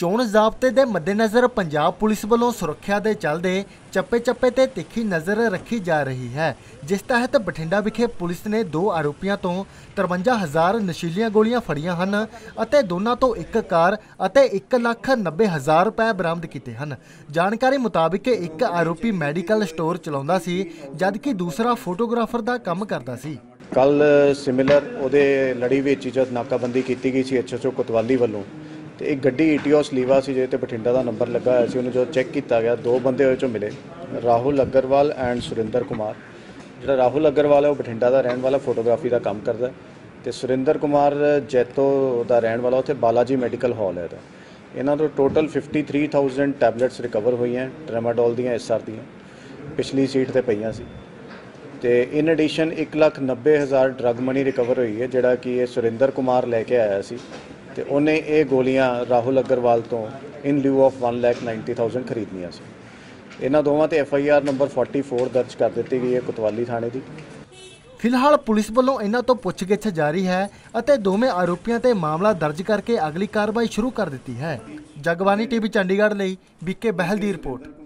ਚੋਣ ਜ਼ਾਬਤੇ ਦੇ ਮੱਦੇਨਜ਼ਰ ਪੰਜਾਬ ਪੁਲਿਸ ਵੱਲੋਂ ਸੁਰੱਖਿਆ ਦੇ ਚੱਲਦੇ ਚੱਪੇ-ਚੱਪੇ ਤੇ ਤਿੱਖੀ ਨਜ਼ਰ ਰੱਖੀ ਜਾ ਰਹੀ ਹੈ, ਜਿਸ ਤਹਿਤ ਬਠਿੰਡਾ ਵਿਖੇ ਪੁਲਿਸ ਨੇ ਦੋ ਆਰੋਪੀਆਂ ਤੋਂ 53000 ਨਸ਼ੀਲੀਆਂ ਗੋਲੀਆਂ ਫੜੀਆਂ ਹਨ ਅਤੇ ਦੋਨਾਂ ਤੋਂ ਇੱਕ ਕਾਰ ਅਤੇ 190000 ਰੁਪਏ ਬਰਾਮਦ ਕੀਤੇ ਹਨ। ਜਾਣਕਾਰੀ ਮੁਤਾਬਕ ਇੱਕ ਆਰੋਪੀ ਮੈਡੀਕਲ ਸਟੋਰ ਚਲਾਉਂਦਾ ਸੀ, ਜਦਕਿ ਦੂਸਰਾ ਫੋਟੋਗ੍ਰਾਫਰ ਦਾ ਕੰਮ ਕਰਦਾ ਸੀ। ਕੱਲ ਸਿਮਿਲਰ ਉਹਦੇ ਲੜੀ ਵਿੱਚ ਜਦ ਨਾਕਾਬੰਦੀ ਕੀਤੀ ਗਈ ਸੀ ਐਚਐਸਓ ਕੋਤਵਾਲੀ ਵੱਲੋਂ। ਤੇ ਇੱਕ ਗੱਡੀ ਈਟੀਓਸ ਲੀਵਾ ਸੀ ਜਿਹਦੇ ਤੇ ਬਠਿੰਡਾ ਦਾ ਨੰਬਰ ਲੱਗਾ ਹੋਇਆ ਸੀ, ਉਹਨੂੰ ਜਦੋਂ ਚੈੱਕ ਕੀਤਾ ਗਿਆ, ਦੋ ਬੰਦੇ ਉਹਦੇ ਚੋਂ ਮਿਲੇ, ਰਾਹੁਲ ਅਗਰਵਾਲ ਐਂਡ ਸੁਰਿੰਦਰ ਕੁਮਾਰ। ਜਿਹੜਾ ਰਾਹੁਲ ਅਗਰਵਾਲ ਹੈ, ਉਹ ਬਠਿੰਡਾ ਦਾ ਰਹਿਣ ਵਾਲਾ, ਫੋਟੋਗ੍ਰਾਫੀ ਦਾ ਕੰਮ ਕਰਦਾ ਹੈ। ਤੇ ਸੁਰਿੰਦਰ ਕੁਮਾਰ ਜੈਤੋ ਦਾ ਰਹਿਣ ਵਾਲਾ ਉੱਥੇ ਬਾਲਾਜੀ ਮੈਡੀਕਲ ਹਾਲ ਹੈ ਇਹਦਾ। ਇਹਨਾਂ ਤੋਂ ਟੋਟਲ 53000 ਟੈਬਲੇਟਸ ਰਿਕਵਰ ਹੋਈਆਂ, ਟ੍ਰੈਮਾਡੋਲ ਦੀਆਂ ਐਸਆਰ ਦੀਆਂ, ਪਿਛਲੀ ਸੀਟ ਤੇ ਪਈਆਂ ਸੀ। ਤੇ in addition 190000 drug money recover ਹੋਈ ਹੈ, ਜਿਹੜਾ ਕਿ ਇਹ ਸੁਰਿੰਦਰ ਕੁਮਾਰ ਲੈ ਕੇ ਆਇਆ ਸੀ। ਤੇ ਉਹਨੇ ਇਹ ਗੋਲੀਆਂ ਰਾਹੁਲ ਅਗਰਵਾਲ ਤੋਂ ਇਨ ਲਿeu ਆਫ 190000 ਖਰੀਦਣੀਆਂ ਸੀ। ਇਹਨਾਂ ਦੋਵਾਂ ਤੇ ਐਫ ਆਈ ਆਰ ਨੰਬਰ 44 ਦਰਜ ਕਰ ਦਿੱਤੀ ਗਈ ਹੈ ਕੋਤਵਾਲੀ ਥਾਣੇ ਦੀ। ਫਿਲਹਾਲ ਪੁਲਿਸ ਵੱਲੋਂ ਇਹਨਾਂ ਤੋਂ ਪੁੱਛਗਿੱਛ ਜਾਰੀ ਹੈ ਅਤੇ ਦੋਵੇਂ ਆਰੋਪੀਆਂ ਤੇ ਮਾਮਲਾ ਦਰਜ ਕਰਕੇ ਅਗਲੀ ਕਾਰਵਾਈ ਸ਼ੁਰੂ ਕਰ ਦਿੱਤੀ ਹੈ। ਜਗਬਾਨੀ ਟੀਵੀ ਚੰਡੀਗੜ੍ਹ ਲਈ ਬੀਕੇ ਬਹਿਲ ਦੀ ਰਿਪੋਰਟ।